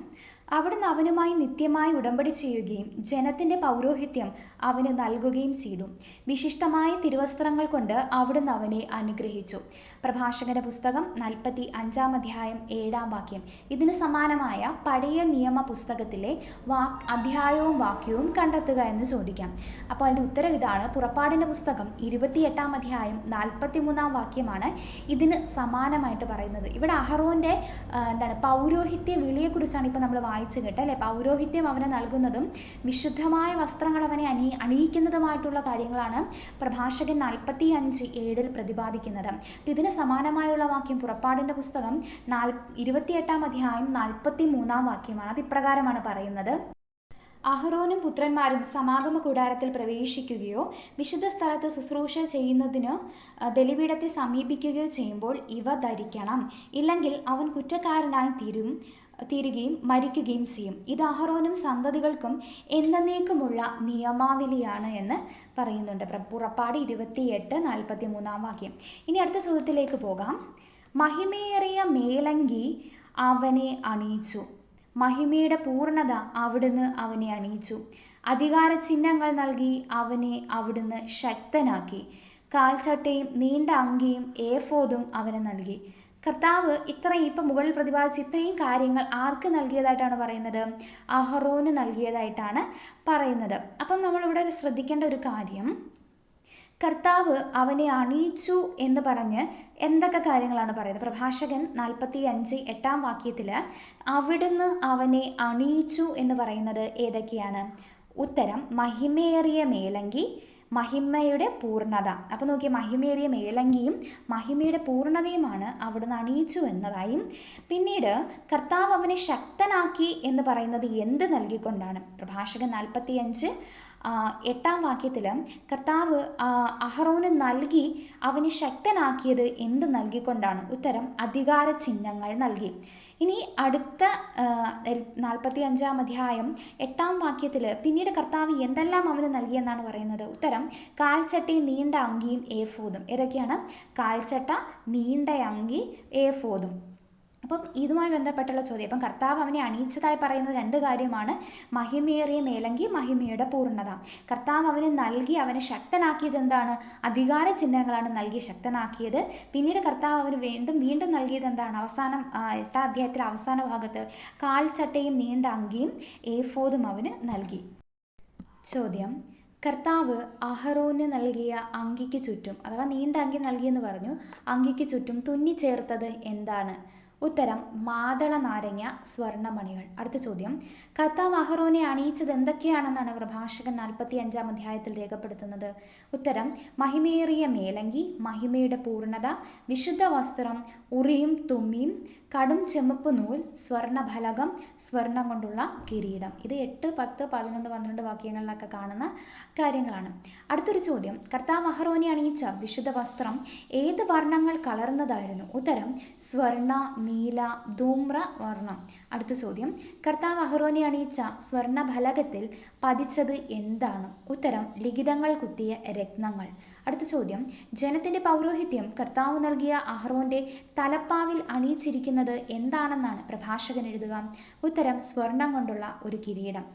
അവിടുന്ന് അവനുമായി നിത്യമായി ഉടമ്പടി ചെയ്യുകയും ജനത്തിന്റെ പൗരോഹിത്യം അവന് നൽകുകയും ചെയ്തു. വിശിഷ്ടമായ തിരുവസ്ത്രങ്ങൾ കൊണ്ട് അവിടുന്ന് അവനെ അനുഗ്രഹിച്ചു. പ്രഭാഷകന്റെ പുസ്തകം നാൽപ്പത്തി അഞ്ചാം അധ്യായം ഏഴാം വാക്യം. ഇതിന് സമാനമായ പഴയ നിയമ പുസ്തകത്തിലെ വാക് അധ്യായവും വാക്യവും കണ്ടെത്തുക എന്ന് ചോദിക്കാം. അപ്പോൾ അതിന്റെ ഉത്തരം ഇതാണ്. പുറപ്പാടിന്റെ പുസ്തകം ഇരുപത്തിയെട്ടാം അധ്യായം നാൽപ്പത്തിമൂന്നാം വാക്യമാണ് ഇതിന് സമാനമായിട്ട് പറയുന്നത്. ഇവിടെ അഹറോന്റെ എന്താണ് പൗരോഹിത്യ വിളിയെക്കുറിച്ചാണ് ഇപ്പോൾ നമ്മൾ വായിച്ചു കേട്ടത് അല്ലേ? പൗരോഹിത്യം അവന് നൽകുന്നതും വിശുദ്ധമായ വസ്ത്രങ്ങൾ അവനെ അണി അണിയിക്കുന്നതുമായിട്ടുള്ള കാര്യങ്ങളാണ് പ്രഭാഷകൻ നാൽപ്പത്തി അഞ്ച് ഏഴിൽ പ്രതിപാദിക്കുന്നത്. ഇതിന് സമാനമായുള്ള വാക്യം പുറപ്പാടിന്റെ പുസ്തകം നാൽ ഇരുപത്തിയെട്ടാം അധ്യായം നാൽപ്പത്തി മൂന്നാം വാക്യമാണ്. അത് ഇപ്രകാരമാണ് പറയുന്നത്. അഹ്റോനും പുത്രന്മാരും സമാഗമ കൂടാരത്തിൽ പ്രവേശിക്കുകയോ വിശുദ്ധ സ്ഥലത്ത് ശുശ്രൂഷ ചെയ്യുന്നതിന് ബലിപീഠത്തെ സമീപിക്കുകയോ ചെയ്യുമ്പോൾ ഇവ ധരിക്കണം. ഇല്ലെങ്കിൽ അവൻ കുറ്റക്കാരനായി തീരും. തീരുകയും മരിക്കുകയും ചെയ്യും. ഇത് അഹ്റോനും സന്തതികൾക്കും എന്നേക്കുമുള്ള നിയമാവലിയാണ് എന്ന് പറയുന്നുണ്ട്. പുറപ്പാട് പുറപ്പാട് ഇരുപത്തിയെട്ട് നാൽപ്പത്തി മൂന്നാം വാക്യം. ഇനി അടുത്ത ചോദ്യത്തിലേക്ക് പോകാം. മഹിമേറിയ മേലങ്കി അവനെ അണിയിച്ചു. മഹിമയുടെ പൂർണത അവിടുന്ന് അവനെ അണിയിച്ചു. അധികാര ചിഹ്നങ്ങൾ നൽകി അവനെ അവിടുന്ന് ശക്തനാക്കി. കാൽച്ചട്ടയും നീണ്ട അങ്കിയും ഏഫോദും അവന് നൽകി. കർത്താവ് ഇത്രയും ഇപ്പം മുകളിൽ പ്രതിപാദിച്ച ഇത്രയും കാര്യങ്ങൾ ആർക്ക് നൽകിയതായിട്ടാണ് പറയുന്നത്? അഹറോന് നൽകിയതായിട്ടാണ് പറയുന്നത്. അപ്പം നമ്മളിവിടെ ശ്രദ്ധിക്കേണ്ട ഒരു കാര്യം. കർത്താവ് അവനെ അണിയിച്ചു എന്ന് പറഞ്ഞ് എന്തൊക്കെ കാര്യങ്ങളാണ് പറയുന്നത്? പ്രഭാഷകൻ നാൽപ്പത്തി അഞ്ച് എട്ടാം വാക്യത്തിൽ അവിടുന്ന് അവനെ അണിയിച്ചു എന്ന് പറയുന്നത് ഏതൊക്കെയാണ്? ഉത്തരം മഹിമേറിയ മേലങ്കി മഹിമയുടെ പൂർണത. അപ്പോൾ നോക്കി മഹിമേറിയ മേലങ്കിയും മഹിമയുടെ പൂർണതയുമാണ് അവിടുന്ന് അണിയിച്ചു എന്നതായും. പിന്നീട് കർത്താവ് അവനെ ശക്തനാക്കി എന്ന് പറയുന്നത് എന്ത് നൽകിക്കൊണ്ടാണ്? പ്രഭാഷകൻ നാൽപ്പത്തിയഞ്ച് എട്ടാം വാക്യത്തിൽ കർത്താവ് അഹറോന് നൽകി അവനെ ശക്തനാക്കിയത് എന്ത് നൽകിക്കൊണ്ടാണ്? ഉത്തരം അധികാര ചിഹ്നങ്ങൾ നൽകി. ഇനി അടുത്ത നാൽപ്പത്തി അഞ്ചാം അധ്യായം എട്ടാം വാക്യത്തിൽ പിന്നീട് കർത്താവ് എന്തെല്ലാം അവന് നൽകിയെന്നാണ് പറയുന്നത്? ഉത്തരം കാൽച്ചട്ടി നീണ്ട അങ്കിയും ഏഫോതും ഏതൊക്കെയാണ്? കാൽച്ചട്ട നീണ്ട അങ്കി ഏഫോതും അപ്പം ഇതുമായി ബന്ധപ്പെട്ടുള്ള ചോദ്യം. അപ്പം കർത്താവ് അവനെ അണിയിച്ചതായി പറയുന്ന രണ്ട് കാര്യമാണ്. മഹിമേറിയ മേലങ്കി മഹിമയുടെ പൂർണത. കർത്താവ് അവന് നൽകി അവനെ ശക്തനാക്കിയത് എന്താണ്? അധികാര ചിഹ്നങ്ങളാണ് നൽകി ശക്തനാക്കിയത്. പിന്നീട് കർത്താവ് അവന് വീണ്ടും വീണ്ടും നൽകിയത് എന്താണ്? അവസാനം എട്ടാം അധ്യായത്തിലെ അവസാന ഭാഗത്ത് കാൽച്ചട്ടയും നീണ്ട അങ്കിയും ഏഫോദും അവന് നൽകി. ചോദ്യം. കർത്താവ് അഹറോന് നൽകിയ അങ്കിക്ക് ചുറ്റും അഥവാ നീണ്ട അങ്കി നൽകിയെന്ന് പറഞ്ഞു അങ്കിക്ക് ചുറ്റും തുന്നി ചേർത്തത് എന്താണ്? ഉത്തരം മാതള നാരങ്ങ സ്വർണമണികൾ. അടുത്ത ചോദ്യം കർത്താവ് അഹറോനെ അണിയിച്ചത് എന്തൊക്കെയാണെന്നാണ് പ്രഭാഷകൻ നാൽപ്പത്തി അഞ്ചാം അധ്യായത്തിൽ രേഖപ്പെടുത്തുന്നത്? ഉത്തരം മഹിമേറിയ മേലങ്കി മഹിമയുടെ പൂർണത വിശുദ്ധ വസ്ത്രം ഉറിയും തുമ്മിയും കടും ചെമ്മപ്പ് നൂൽ സ്വർണഫലകം സ്വർണം കൊണ്ടുള്ള കിരീടം. ഇത് എട്ട് പത്ത് പതിനൊന്ന് പന്ത്രണ്ട് വാക്യങ്ങളിലൊക്കെ കാണുന്ന കാര്യങ്ങളാണ്. അടുത്തൊരു ചോദ്യം. കർത്താവ് മഹറോനി അണിയിച്ച വിശുദ്ധ വസ്ത്രം ഏത് വർണങ്ങൾ കലർന്നതായിരുന്നു? ഉത്തരം സ്വർണ നീല ധൂമ്ര വർണം. അടുത്ത ചോദ്യം. കർത്താവ് മഹറോനി അണിയിച്ച സ്വർണ ഫലകത്തിൽ പതിച്ചത് എന്താണ്? ഉത്തരം ലിഖിതങ്ങൾ കുത്തിയ രത്നങ്ങൾ. അടുത്ത ചോദ്യം. ജനത്തിന്റെ പൗരോഹിത്യം കർത്താവ് നൽകിയ അഹ്റോന്റെ തലപ്പാവിൽ അണിയിച്ചിരിക്കുന്നത് എന്താണെന്നാണ് പ്രഭാഷകൻ എഴുതുക. ഉത്തരം സ്വർണം കൊണ്ടുള്ള ഒരു കിരീടം.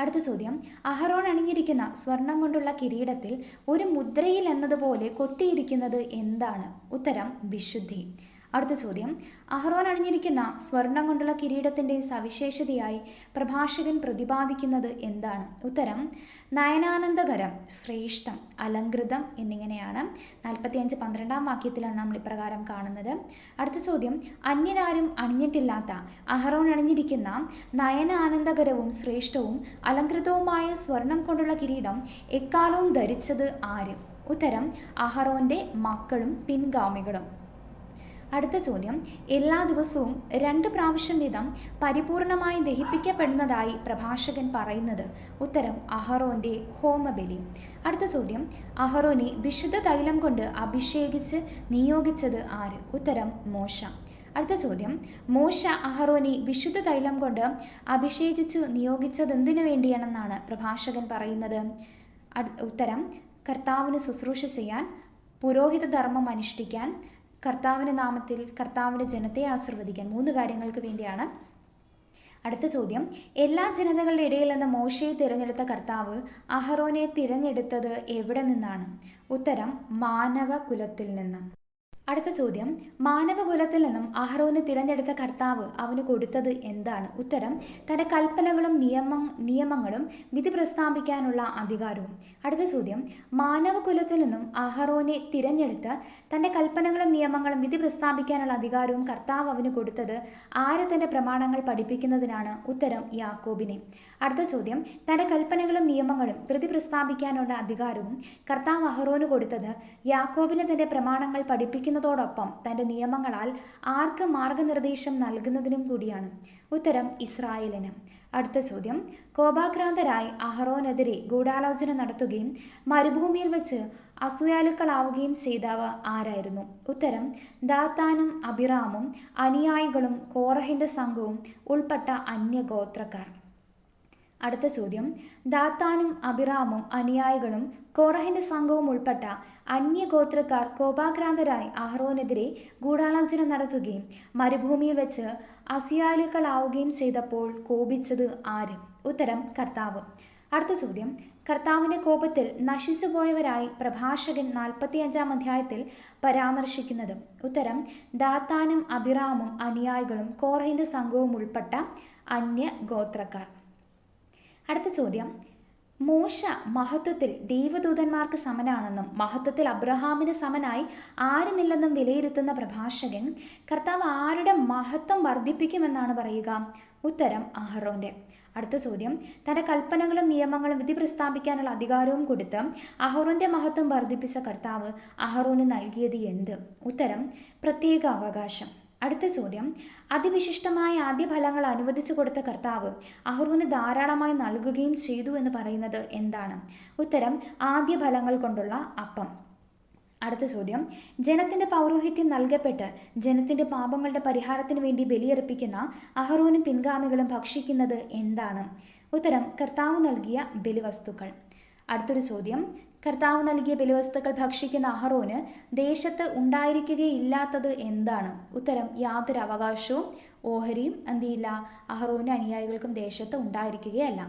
അടുത്ത ചോദ്യം. അഹറോൺ അണിഞ്ഞിരിക്കുന്ന സ്വർണം കൊണ്ടുള്ള കിരീടത്തിൽ ഒരു മുദ്രയിൽ എന്നതുപോലെ കൊത്തിയിരിക്കുന്നത് എന്താണ്? ഉത്തരം വിശുദ്ധി. അടുത്ത ചോദ്യം. അഹ്റോൻ അണിഞ്ഞിരിക്കുന്ന സ്വർണം കൊണ്ടുള്ള കിരീടത്തിന്റെ സവിശേഷതയായി പ്രഭാഷകൻ പ്രതിപാദിക്കുന്നത് എന്താണ്? ഉത്തരം നയനാനന്ദകരം ശ്രേഷ്ഠം അലങ്കൃതം എന്നിങ്ങനെയാണ്. നാൽപ്പത്തിയഞ്ച് പന്ത്രണ്ടാം വാക്യത്തിലാണ് നമ്മൾ ഇപ്രകാരം കാണുന്നത്. അടുത്ത ചോദ്യം അന്യനാരും അണിഞ്ഞിട്ടില്ലാത്ത അഹറോൻ അണിഞ്ഞിരിക്കുന്ന നയനാനന്ദകരവും ശ്രേഷ്ഠവും അലങ്കൃതവുമായ സ്വർണം കൊണ്ടുള്ള കിരീടം എക്കാലവും ധരിച്ചത് ആര്? ഉത്തരം അഹറോന്റെ മക്കളും പിൻഗാമികളും. അടുത്ത ചോദ്യം. എല്ലാ ദിവസവും രണ്ട് പ്രാവശ്യം വീതം പരിപൂർണമായി ദഹിപ്പിക്കപ്പെടുന്നതായി പ്രഭാഷകൻ പറയുന്നത്. ഉത്തരം അഹറോന്റെ ഹോമബലി. അടുത്ത ചോദ്യം അഹറോനെ വിശുദ്ധ തൈലം കൊണ്ട് അഭിഷേകിച്ച് നിയോഗിച്ചത് ആര്? ഉത്തരം മോശ. അടുത്ത ചോദ്യം മോശ അഹറോനെ വിശുദ്ധ തൈലം കൊണ്ട് അഭിഷേകിച്ചു നിയോഗിച്ചത് എന്തിനു വേണ്ടിയാണെന്നാണ് പ്രഭാഷകൻ പറയുന്നത്. ഉത്തരം കർത്താവിന് ശുശ്രൂഷ ചെയ്യാൻ പുരോഹിത ധർമ്മം അനുഷ്ഠിക്കാൻ കർത്താവിന്റെ നാമത്തിൽ കർത്താവിന്റെ ജനത്തെ ആശീർവദിക്കാൻ മൂന്ന് കാര്യങ്ങൾക്ക് വേണ്ടിയാണ്. അടുത്ത ചോദ്യം എല്ലാ ജനതകളുടെ ഇടയിൽ നിന്ന് മോശയെ തിരഞ്ഞെടുത്ത കർത്താവ് അഹറോനെ തിരഞ്ഞെടുത്തത് എവിടെ നിന്നാണ്? ഉത്തരം മാനവ കുലത്തിൽ നിന്ന്. അടുത്ത ചോദ്യം മാനവകുലത്തിൽ നിന്നും അഹ്റോന് തിരഞ്ഞെടുത്ത കർത്താവ് അവന് കൊടുത്തത് എന്താണ്? ഉത്തരം തന്റെ കൽപ്പനകളും നിയമ നിയമങ്ങളും വിധി പ്രസ്താവിക്കാനുള്ള അധികാരവും. അടുത്ത ചോദ്യം മാനവകുലത്തിൽ നിന്നും അഹ്റോനെ തിരഞ്ഞെടുത്ത് തന്റെ കൽപ്പനകളും നിയമങ്ങളും വിധി പ്രസ്താവിക്കാനുള്ള അധികാരവും കർത്താവ് അവന് കൊടുത്തത് ആരെ തന്റെ പ്രമാണങ്ങൾ പഠിപ്പിക്കുന്നതിനാണ്? ഉത്തരം യാക്കോബിനെ. അടുത്ത ചോദ്യം തന്റെ കൽപ്പനകളും നിയമങ്ങളും പ്രതി പ്രസ്താവിക്കാനുള്ള അധികാരവും കർത്താവ് അഹ്റോന് കൊടുത്തത് യാക്കോബിനെ തന്റെ പ്രമാണങ്ങൾ പഠിപ്പിക്കുന്നതോടൊപ്പം തന്റെ നിയമങ്ങളാൽ ആർക്ക് മാർഗനിർദ്ദേശം നൽകുന്നതിനും കൂടിയാണ്. ഉത്തരം ഇസ്രായേലിന്. അടുത്ത ചോദ്യം. കോപാക്രാന്തരായി അഹറോനെതിരെ ഗൂഢാലോചന നടത്തുകയും മരുഭൂമിയിൽ വെച്ച് അസൂയാലുക്കളാവുകയും ചെയ്തവ ആരായിരുന്നു? ഉത്തരം ദാത്താനും അബിറാമും അനുയായികളും കോറഹിന്റെ സംഘവും ഉൾപ്പെട്ട അന്യഗോത്രക്കാർ. അടുത്ത ചോദ്യം. ദാത്താനും അബിറാമും അനുയായികളും കോറഹിന്റെ സംഘവും ഉൾപ്പെട്ട അന്യഗോത്രക്കാർ കോപാക്രാന്തരായി അഹ്റോനെതിരെ ഗൂഢാലോചന നടത്തുകയും മരുഭൂമിയിൽ വെച്ച് അസിയാലുക്കളാവുകയും ചെയ്തപ്പോൾ കോപിച്ചത് ആര്? ഉത്തരം കർത്താവ്. അടുത്ത ചോദ്യം. കർത്താവിന്റെ കോപത്തിൽ നശിച്ചുപോയവരായി പ്രഭാഷകൻ നാൽപ്പത്തിയഞ്ചാം അധ്യായത്തിൽ പരാമർശിക്കുന്നത്. ഉത്തരം ദാത്താനും അബിറാമും അനുയായികളും കോറഹിന്റെ സംഘവും ഉൾപ്പെട്ട അന്യ ഗോത്രക്കാർ അടുത്ത ചോദ്യം. മോശ മഹത്വത്തിൽ ദൈവദൂതന്മാർക്ക് സമനാണെന്നും മഹത്വത്തിൽ അബ്രഹാമിന് സമനായി ആരുമില്ലെന്നും വിലയിരുത്തുന്ന പ്രഭാഷകൻ കർത്താവ് ആരുടെ മഹത്വം വർദ്ധിപ്പിക്കുമെന്നാണ് പറയുക? ഉത്തരം അഹറോന്റെ. അടുത്ത ചോദ്യം. തന്റെ കൽപ്പനകളും നിയമങ്ങളും വിധി പ്രസ്താപിക്കാനുള്ള അധികാരവും കൊടുത്ത് അഹറോന്റെ മഹത്വം വർദ്ധിപ്പിച്ച കർത്താവ് അഹറോന് നൽകിയത് എന്ത്? ഉത്തരം പ്രത്യേക അവകാശം. അടുത്ത ചോദ്യം. അതിവിശിഷ്ടമായ ആദ്യ ഫലങ്ങൾ അനുവദിച്ചു കൊടുത്ത കർത്താവ് അഹ്റൂന് ധാരാളമായി നൽകുകയും ചെയ്തു എന്ന് പറയുന്നത് എന്താണ്? ഉത്തരം ആദ്യ ഫലങ്ങൾ കൊണ്ടുള്ള അപ്പം. അടുത്ത ചോദ്യം. ജനത്തിന്റെ പൗരോഹിത്യം നൽകപ്പെട്ട് ജനത്തിന്റെ പാപങ്ങളുടെ പരിഹാരത്തിന് വേണ്ടി ബലിയർപ്പിക്കുന്ന അഹറോനും പിൻഗാമികളും ഭക്ഷിക്കുന്നത് എന്താണ്? ഉത്തരം കർത്താവ് നൽകിയ ബലിവസ്തുക്കൾ. അടുത്തൊരു ചോദ്യം. കർത്താവ് നൽകിയ ബലിവസ്തുക്കൾ ഭക്ഷിക്കുന്ന അഹറോന് ദേശത്ത് ഉണ്ടായിരിക്കുകയില്ലാത്തത് എന്താണ്? ഉത്തരം യാതൊരു അവകാശവും ഓഹരിയും എന്ത് ചെയ്യില്ല അഹറോനും അനുയായികൾക്കും ദേശത്ത് ഉണ്ടായിരിക്കുകയല്ല.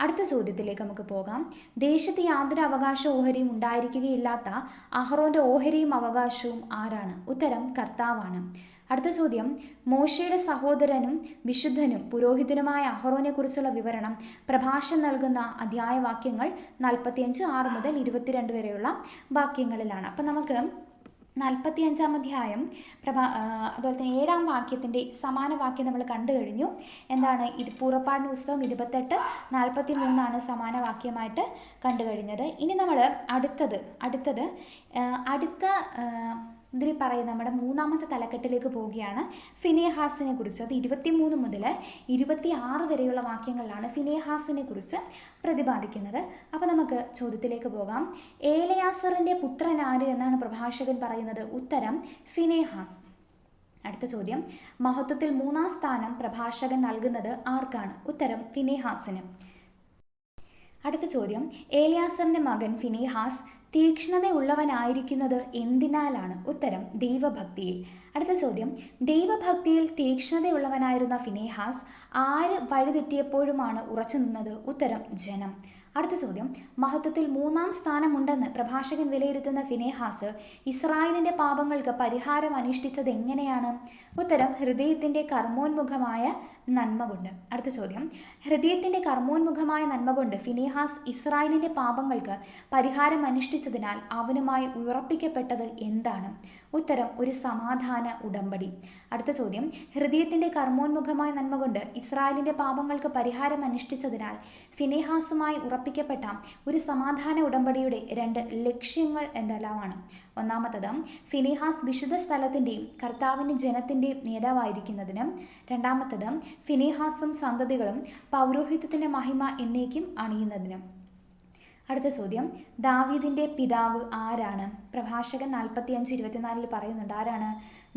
അടുത്ത ചോദ്യത്തിലേക്ക് നമുക്ക് പോകാം. ദേശത്ത് യാതൊരു അവകാശ ഓഹരിയും ഉണ്ടായിരിക്കുകയില്ലാത്ത അഹറോന്റെ ഓഹരിയും അവകാശവും ആരാണ്? ഉത്തരം കർത്താവാണ്. അടുത്ത ചോദ്യം. മോശയുടെ സഹോദരനും വിശുദ്ധനും പുരോഹിതനുമായ അഹറോനെ കുറിച്ചുള്ള വിവരണം. പ്രഭാഷം നൽകുന്ന അധ്യായ വാക്യങ്ങൾ നാൽപ്പത്തിയഞ്ച് ആറ് മുതൽ ഇരുപത്തിരണ്ട് വരെയുള്ള വാക്യങ്ങളിലാണ്. അപ്പം നമുക്ക് നാൽപ്പത്തിയഞ്ചാം അധ്യായം പ്രഭാ അതുപോലെ തന്നെ ഏഴാം വാക്യത്തിന്റെ സമാന വാക്യം നമ്മൾ കണ്ടു കഴിഞ്ഞു. എന്താണ്? ഇത് പൂറപ്പാടിന് പുസ്തകം ഇരുപത്തെട്ട് നാൽപ്പത്തി മൂന്നാണ് സമാന വാക്യമായിട്ട് കണ്ടു കഴിഞ്ഞത്. ഇനി നമ്മൾ അടുത്തത് അടുത്തത് അടുത്ത ഇതിൽ പറയുന്ന നമ്മുടെ മൂന്നാമത്തെ തലക്കെട്ടിലേക്ക് പോവുകയാണ് ഫിനേഹാസിനെ കുറിച്ച്. അത് ഇരുപത്തിമൂന്ന് മുതൽ ഇരുപത്തി ആറ് വരെയുള്ള വാക്യങ്ങളിലാണ് ഫിനേഹാസിനെ കുറിച്ച് പ്രതിപാദിക്കുന്നത്. അപ്പോൾ നമുക്ക് ചോദ്യത്തിലേക്ക് പോകാം. ഏലയാസറിന്റെ പുത്രൻ ആര് എന്നാണ് പ്രഭാഷകൻ പറയുന്നത്? ഉത്തരം ഫിനേഹാസ്. അടുത്ത ചോദ്യം. മഹത്വത്തിൽ മൂന്നാം സ്ഥാനം പ്രഭാഷകൻ നൽകുന്നത് ആർക്കാണ്? ഉത്തരം ഫിനേഹാസിന്. അടുത്ത ചോദ്യം. ഏലിയാസറിന്റെ മകൻ ഫിനിഹാസ് തീക്ഷ്ണതയുള്ളവനായിരിക്കുന്നത് എന്തിനാലാണ്? ഉത്തരം ദൈവഭക്തിയിൽ. അടുത്ത ചോദ്യം. ദൈവഭക്തിയിൽ തീക്ഷ്ണതയുള്ളവനായിരുന്ന ഫിനേഹാസ് ആര് വഴിതെറ്റിയപ്പോഴുമാണ് ഉറച്ചു നിന്നത് ഉത്തരം ജനം. അടുത്ത ചോദ്യം. മഹത്വത്തിൽ മൂന്നാം സ്ഥാനമുണ്ടെന്ന് പ്രഭാഷകൻ വിലയിരുത്തുന്ന ഫിനേഹാസ് ഇസ്രായേലിന്റെ പാപങ്ങൾക്ക് പരിഹാരം അനുഷ്ഠിച്ചത് എങ്ങനെയാണ്? ഉത്തരം ഹൃദയത്തിന്റെ കർമ്മോന്മുഖമായ നന്മ കൊണ്ട് അടുത്ത ചോദ്യം. ഹൃദയത്തിന്റെ കർമ്മോന്മുഖമായ നന്മ കൊണ്ട് ഫിനേഹാസ് ഇസ്രായേലിന്റെ പാപങ്ങൾക്ക് പരിഹാരം അനുഷ്ഠിച്ചതിനാൽ അവനുമായി ഉറപ്പിക്കപ്പെട്ടത് എന്താണ്? ഉത്തരം ഒരു സമാധാന ഉടമ്പടി. അടുത്ത ചോദ്യം. ഹൃദയത്തിന്റെ കർമ്മോന്മുഖമായ നന്മ കൊണ്ട് ഇസ്രായേലിന്റെ പാപങ്ങൾക്ക് പരിഹാരം അനുഷ്ഠിച്ചതിനാൽ ഫിനേഹാസുമായി ഉറപ്പിക്കപ്പെട്ട ഒരു സമാധാന ഉടമ്പടിയുടെ രണ്ട് ലക്ഷ്യങ്ങൾ എന്തെല്ലാമാണ്? ഒന്നാമത്തത് ഫിനെഹാസ് വിശുദ്ധ സ്ഥലത്തിന്റെയും കർത്താവിന്റെ ജനത്തിന്റെയും നേതാവായിരിക്കുന്നതിനും. രണ്ടാമത്തത് ഫിനേഹാസും സന്തതികളും പൗരോഹിത്യത്തിന്റെ മഹിമ എന്നേക്കും അണിയുന്നതിനും. അടുത്ത ചോദ്യം. ദാവീദിന്റെ പിതാവ് ആരാണ്? പ്രഭാഷകൻ നാൽപ്പത്തിയഞ്ച് ഇരുപത്തിനാലിൽ പറയുന്നുണ്ട്. ആരാണ്?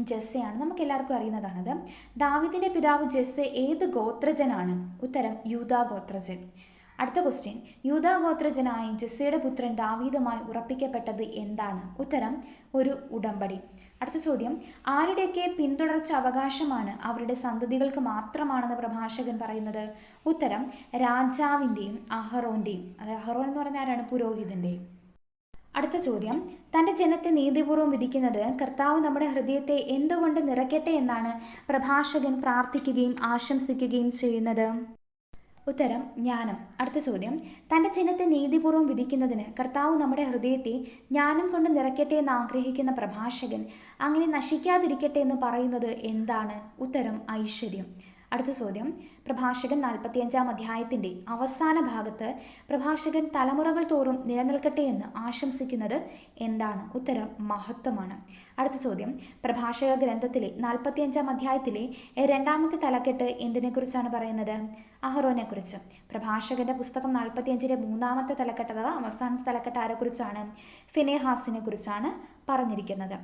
ജെസ്സയാണ്. നമുക്ക് എല്ലാവർക്കും അറിയുന്നതാണത്. ദാവീദിന്റെ പിതാവ് ജെസ്സെ ഏത് ഗോത്രജനാണ്? ഉത്തരം യൂതാ ഗോത്രജൻ. അടുത്ത ക്വസ്റ്റ്യൻ യൂതാഗോത്രജനായ ജസ്സയുടെ പുത്രൻ ദാവീദുമായി ഉറപ്പിക്കപ്പെട്ടത് എന്താണ്? ഉത്തരം ഒരു ഉടമ്പടി. അടുത്ത ചോദ്യം ആരുടെയൊക്കെ പിന്തുടർച്ച അവകാശമാണ് അവരുടെ സന്തതികൾക്ക് മാത്രമാണെന്ന് പ്രഭാഷകൻ പറയുന്നത്? ഉത്തരം രാജാവിന്റെയും അഹറോന്റെയും അത് അഹറോൻ എന്ന് പറഞ്ഞാൽ ആരാണ്? പുരോഹിതന്റെയും അടുത്ത ചോദ്യം തന്റെ ജനത്തെ നീതിപൂർവം വിധിക്കുന്നത് കർത്താവ് നമ്മുടെ ഹൃദയത്തെ എന്തുകൊണ്ട് നിറയ്ക്കട്ടെ എന്നാണ് പ്രഭാഷകൻ പ്രാർത്ഥിക്കുകയും ആശംസിക്കുകയും ചെയ്യുന്നത്? ഉത്തരം ജ്ഞാനം. അടുത്ത ചോദ്യം. തന്റെ ചിഹ്നത്തെ നീതിപൂർവം വിധിക്കുന്നതിന് കർത്താവ് നമ്മുടെ ഹൃദയത്തെ ജ്ഞാനം കൊണ്ട് നിറയ്ക്കട്ടെ എന്ന് ആഗ്രഹിക്കുന്ന പ്രഭാഷകൻ അങ്ങനെ നശിക്കാതിരിക്കട്ടെ എന്ന് പറയുന്നത് എന്താണ്? ഉത്തരം ഐശ്വര്യം. അടുത്ത ചോദ്യം. പ്രഭാഷകൻ നാൽപ്പത്തിയഞ്ചാം അധ്യായത്തിന്റെ അവസാന ഭാഗത്ത് പ്രഭാഷകൻ തലമുറകൾ തോറും നിലനിൽക്കട്ടെ എന്ന് ആശംസിക്കുന്നത് എന്താണ്? ഉത്തരം മഹത്വമാണ്. അടുത്ത ചോദ്യം. പ്രഭാഷക ഗ്രന്ഥത്തിലെ നാൽപ്പത്തിയഞ്ചാം അധ്യായത്തിലെ രണ്ടാമത്തെ തലക്കെട്ട് എന്തിനെക്കുറിച്ചാണ് പറയുന്നത്? അഹറോനെക്കുറിച്ച്. പ്രഭാഷകന്റെ പുസ്തകം നാൽപ്പത്തിയഞ്ചിലെ മൂന്നാമത്തെ തലക്കെട്ട് അഥവാ അവസാനത്തെ തലക്കെട്ട് ആരെക്കുറിച്ചാണ്? ഫിനേഹാസിനെ കുറിച്ചാണ് പറഞ്ഞിരിക്കുന്നത്.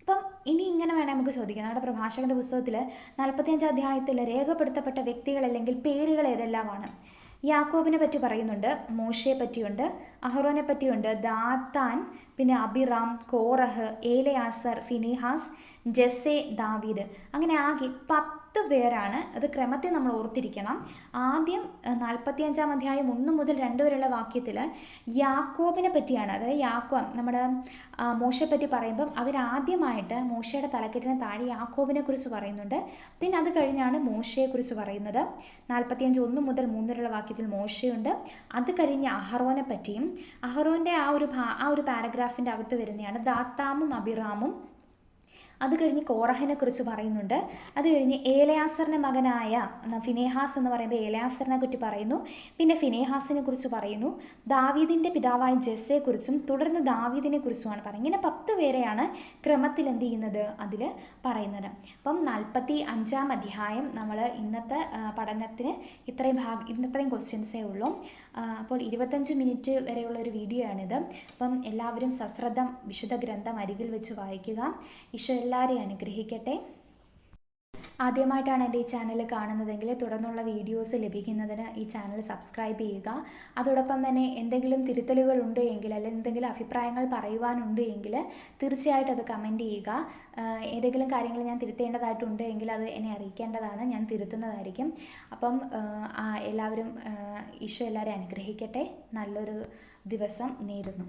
അപ്പം ഇനി ഇങ്ങനെ വേണേൽ നമുക്ക് ചോദിക്കാം. നമ്മുടെ പ്രഭാഷകന്റെ പുസ്തകത്തിൽ നാൽപ്പത്തിയഞ്ചാം അധ്യായത്തിൽ രേഖപ്പെടുത്തപ്പെട്ട വ്യക്തികൾ അല്ലെങ്കിൽ പേരുകൾ ഏതെല്ലാമാണ്? യാക്കോബിനെ പറ്റി പറയുന്നുണ്ട് മോശയെ പറ്റിയുണ്ട് അഹ്റോനെ പറ്റിയുണ്ട് ദാത്താൻ പിന്നെ അബിറാം കോറഹ് ഏലയാസർ ഫിനിഹാസ് ജെസെ ദാവീദ്. അങ്ങനെ ആകെ പത്ത് പത്ത് പേരാണ് അത് ക്രമത്തിൽ നമ്മൾ ഓർത്തിരിക്കണം. ആദ്യം നാൽപ്പത്തി അഞ്ചാം അധ്യായം ഒന്ന് മുതൽ രണ്ട് വരെയുള്ള വാക്യത്തിൽ യാക്കോബിനെ പറ്റിയാണ് അതായത് യാക്കോ നമ്മുടെ മോശയെപ്പറ്റി മോശയെ പറ്റി പറയുമ്പം അതിലാദ്യമായിട്ട് മോശയുടെ തലക്കെട്ടിന് താഴെ യാക്കോബിനെ കുറിച്ച് പറയുന്നുണ്ട്. പിന്നെ അത് കഴിഞ്ഞാണ് മോശയെക്കുറിച്ച് പറയുന്നത്. നാൽപ്പത്തിയഞ്ച് ഒന്ന് മുതൽ മൂന്ന് വരെയുള്ള വാക്യത്തിൽ മോശയുണ്ട്. അത് കഴിഞ്ഞ് അഹറോനെ പറ്റിയും അഹറോന്റെ ആ ഒരു ആ ഒരു പാരഗ്രാഫിന്റെ അകത്ത് വരുന്നതാണ് ദാത്താമും അബിറാമും. അത് കഴിഞ്ഞ് കോറഹിനെ കുറിച്ച് പറയുന്നുണ്ട്. അത് കഴിഞ്ഞ് ഏലയാസറിന്റെ മകനായ ഫിനേഹാസ് എന്ന് പറയുമ്പോൾ ഏലയാസറിനെ കുറ്റി പറയുന്നു. പിന്നെ ഫിനേഹാസിനെ കുറിച്ച് പറയുന്നു. ദാവീദിന്റെ പിതാവായ ജെസ്സയെക്കുറിച്ചും തുടർന്ന് ദാവീദിനെ കുറിച്ചുമാണ് പറയുന്നത്. ഇങ്ങനെ പത്ത് പേരെയാണ് ക്രമത്തിൽ എന്ത് ചെയ്യുന്നത് അതിൽ പറയുന്നത്. അപ്പം നാൽപ്പത്തി അഞ്ചാം അധ്യായം നമ്മൾ ഇന്നത്തെ പഠനത്തിന് ഇത്രയും ഭാഗം ഇന്നത്രയും ക്വസ്റ്റ്യൻസേ ഉള്ളൂ. അപ്പോൾ ഇരുപത്തഞ്ച് മിനിറ്റ് വരെയുള്ള ഒരു വീഡിയോ ആണിത്. അപ്പം എല്ലാവരും സശ്രദ്ധം വിശുദ്ധ ഗ്രന്ഥം അരികിൽ വെച്ച് വായിക്കുക. ഈശോ എല്ലാവരെയും അനുഗ്രഹിക്കട്ടെ. ആദ്യമായിട്ടാണ് എന്റെ ഈ ചാനൽ കാണുന്നതെങ്കിൽ തുടർന്നുള്ള വീഡിയോസ് ലഭിക്കുന്നതിന് ഈ ചാനൽ സബ്സ്ക്രൈബ് ചെയ്യുക. അതോടൊപ്പം തന്നെ എന്തെങ്കിലും തിരുത്തലുകൾ ഉണ്ട് എങ്കിൽ അല്ലെങ്കിൽ എന്തെങ്കിലും അഭിപ്രായങ്ങൾ പറയുവാനുണ്ട് എങ്കിൽ തീർച്ചയായിട്ടും അത് കമന്റ് ചെയ്യുക. ഏതെങ്കിലും കാര്യങ്ങൾ ഞാൻ തിരുത്തേണ്ടതായിട്ടുണ്ട് എങ്കിൽ അത് എന്നെ അറിയിക്കേണ്ടതാണ്. ഞാൻ തിരുത്തുന്നതായിരിക്കും. അപ്പം എല്ലാവരും ഈശോ എല്ലാവരെയും അനുഗ്രഹിക്കട്ടെ. നല്ലൊരു ദിവസം നേരുന്നു.